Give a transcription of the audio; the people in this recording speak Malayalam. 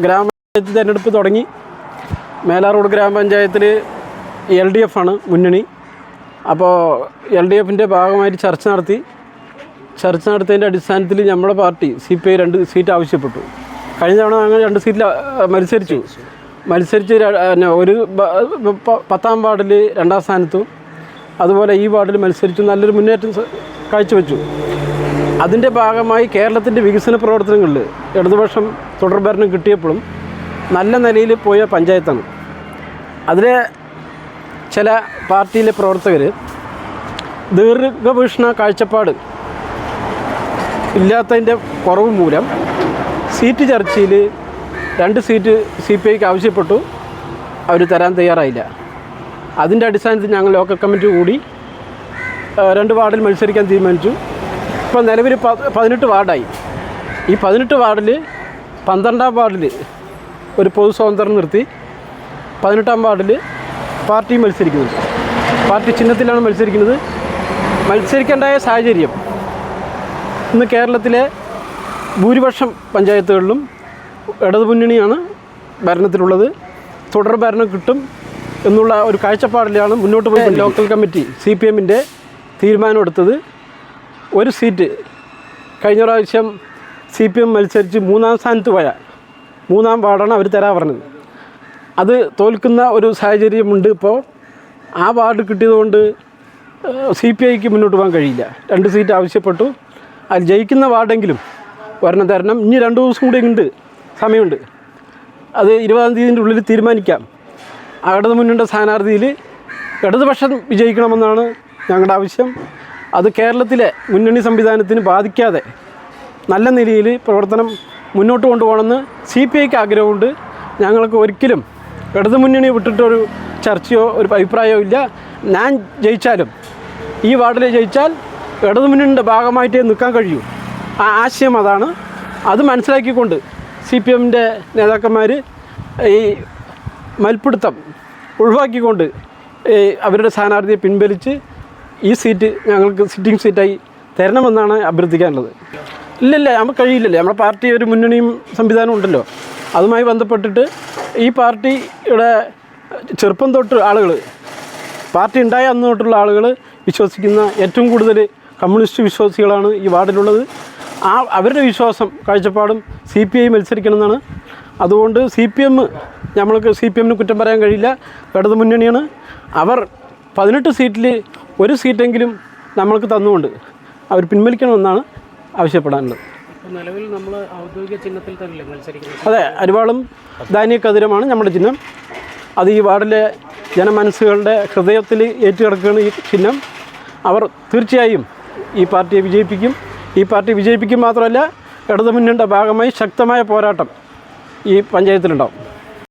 ഗ്രാമപഞ്ചായത്ത് തിരഞ്ഞെടുപ്പ് തുടങ്ങി. മേലാറോഡ് ഗ്രാമപഞ്ചായത്തിൽ എൽ ഡി എഫ് ആണ് മുന്നണി. അപ്പോൾ എൽ ഡി എഫിന്റെ ഭാഗമായിട്ട് ചർച്ച നടത്തി. ചർച്ച നടത്തിയതിന്റെ അടിസ്ഥാനത്തിൽ നമ്മുടെ പാർട്ടി സി പി ഐ രണ്ട് സീറ്റ് ആവശ്യപ്പെട്ടു. കഴിഞ്ഞ തവണ ഞങ്ങൾ രണ്ട് സീറ്റിൽ മത്സരിച്ചു. മത്സരിച്ച് ഒരു പത്താം വാർഡിൽ രണ്ടാം സ്ഥാനത്തും അതുപോലെ ഈ വാർഡിൽ മത്സരിച്ചു നല്ലൊരു മുന്നേറ്റം കാഴ്ചവെച്ചു. അതിന്റെ ഭാഗമായി കേരളത്തിന്റെ വികസന പ്രവർത്തനങ്ങളിൽ ഇടതുപക്ഷം തുടർഭരണം കിട്ടിയപ്പോഴും നല്ല നിലയിൽ പോയ പഞ്ചായത്താണ്. അതിലെ ചില പാർട്ടിയിലെ പ്രവർത്തകർ ദീർഘവീക്ഷണ കാഴ്ചപ്പാട് ഇല്ലാത്തതിന്റെ കുറവ് മൂലം സീറ്റ് ചർച്ചയിൽ രണ്ട് സീറ്റ് സി പി ഐക്ക് ആവശ്യപ്പെട്ടു അവർ തരാൻ തയ്യാറായില്ല. അതിന്റെ അടിസ്ഥാനത്തിൽ ഞങ്ങൾ ലോക്കൽ കമ്മിറ്റി കൂടി രണ്ട് വാർഡിൽ മത്സരിക്കാൻ തീരുമാനിച്ചു. ഇപ്പോൾ നിലവിൽ പതിനെട്ട് വാർഡായി. ഈ പതിനെട്ട് വാർഡിൽ പന്ത്രണ്ടാം വാർഡിൽ ഒരു പൊതു സ്വതന്ത്രം നിർത്തി പതിനെട്ടാം വാർഡിൽ പാർട്ടി മത്സരിക്കുന്നുണ്ട്. പാർട്ടി ചിഹ്നത്തിലാണ് മത്സരിക്കുന്നത്. മത്സരിക്കേണ്ടായ സാഹചര്യം ഇന്ന് കേരളത്തിലെ ഭൂരിപക്ഷം പഞ്ചായത്തുകളിലും ഇടതുമുന്നണിയാണ് ഭരണത്തിലുള്ളത്. തുടർ ഭരണം കിട്ടും എന്നുള്ള ഒരു കാഴ്ചപ്പാടിലാണ് മുന്നോട്ട് പോയി ലോക്കൽ കമ്മിറ്റി സി പി എമ്മിന്റെ തീരുമാനമെടുത്തത് ഒരു സീറ്റ് കഴിഞ്ഞ പ്രാവശ്യം സി പി എം മത്സരിച്ച് മൂന്നാം സ്ഥാനത്ത് പോയ മൂന്നാം വാർഡാണ് അവർ തരാൻ പറഞ്ഞത്. അത് തോൽക്കുന്ന ഒരു സാഹചര്യമുണ്ട് ഇപ്പോൾ ആ വാർഡ് കിട്ടിയതുകൊണ്ട് സി പി ഐക്ക് മുന്നോട്ട് പോകാൻ കഴിയില്ല. രണ്ട് സീറ്റ് ആവശ്യപ്പെട്ടു. അത് ജയിക്കുന്ന വാർഡെങ്കിലും ഒരെണ്ണം തരണം. ഇനി രണ്ട് ദിവസം കൂടി ഉണ്ട് സമയമുണ്ട്. അത് ഇരുപതാം തീയതിന്റെ ഉള്ളിൽ തീരുമാനിക്കാം. അവിടുന്ന് മുന്നിന്റെ സ്ഥാനാർത്ഥിയിൽ ഇടതുപക്ഷം വിജയിക്കണമെന്നാണ് ഞങ്ങളുടെ ആവശ്യം. അത് കേരളത്തിലെ മുന്നണി സംവിധാനത്തിന് ബാധിക്കാതെ നല്ല നിലയിൽ പ്രവർത്തനം മുന്നോട്ട് കൊണ്ടുപോകണമെന്ന് സി പി ഐക്ക് ആഗ്രഹമുണ്ട്. ഞങ്ങൾക്ക് ഒരിക്കലും ഇടതു മുന്നണി വിട്ടിട്ടൊരു ചർച്ചയോ ഒരു അഭിപ്രായമോ ഇല്ല. ഞാൻ ജയിച്ചാലും ഈ വാർഡിൽ ജയിച്ചാൽ ഇടതു മുന്നണിയുടെ ഭാഗമായിട്ടേ നിൽക്കാൻ കഴിയൂ. ആ ആശയം അതാണ്. അത് മനസ്സിലാക്കിക്കൊണ്ട് സി പി എമ്മിന്റെ നേതാക്കന്മാർ ഈ മൽപ്പിടുത്തം ഒഴിവാക്കിക്കൊണ്ട് അവരുടെ സ്ഥാനാർത്ഥിയെ പിൻവലിച്ച് ഈ സീറ്റ് ഞങ്ങൾക്ക് സിറ്റിംഗ് സീറ്റായി തരണമെന്നാണ് അഭ്യർത്ഥിക്കാനുള്ളത്. ഇല്ലില്ല നമുക്ക് കഴിയില്ലല്ലേ. നമ്മുടെ പാർട്ടി ഒരു മുന്നണിയും സംവിധാനം ഉണ്ടല്ലോ. അതുമായി ബന്ധപ്പെട്ടിട്ട് ഈ പാർട്ടിയുടെ ചെറുപ്പം തൊട്ട് ആളുകൾ പാർട്ടി ഉണ്ടായ അന്ന് തൊട്ടുള്ള ആളുകൾ വിശ്വസിക്കുന്ന ഏറ്റവും കൂടുതൽ കമ്മ്യൂണിസ്റ്റ് വിശ്വാസികളാണ് ഈ വാർഡിലുള്ളത്. ആ അവരുടെ വിശ്വാസം കാഴ്ചപ്പാടും സി പി ഐ മത്സരിക്കണമെന്നാണ്. അതുകൊണ്ട് സി പി എം നമ്മൾക്ക് സി പി എമ്മിന് കുറ്റം പറയാൻ കഴിയില്ല. ഇടതു മുന്നണിയാണ്. അവർ പതിനെട്ട് സീറ്റിൽ ഒരു സീറ്റെങ്കിലും നമ്മൾക്ക് തന്നുകൊണ്ട് അവർ പിൻവലിക്കണമെന്നാണ് ആവശ്യപ്പെടാനുള്ളത് നിലവിൽ നമ്മൾ ഔദ്യോഗിക ചിഹ്നത്തിൽ തന്നെ മത്സരിക്കുന്നത്? അതെ അരിവാളും ധാന്യക്കതിരമാണ് നമ്മുടെ ചിഹ്നം. അത് ഈ വാർഡിലെ ജനമനസ്സുകളുടെ ഹൃദയത്തിൽ ഏറ്റുകിടക്കുകയാണ് ഈ ചിഹ്നം. അവർ തീർച്ചയായും ഈ പാർട്ടിയെ വിജയിപ്പിക്കും. ഈ പാർട്ടി വിജയിപ്പിക്കും മാത്രമല്ല ഇടതുമുന്നണിയുടെ ഭാഗമായി ശക്തമായ പോരാട്ടം ഈ പഞ്ചായത്തിലുണ്ടാവും.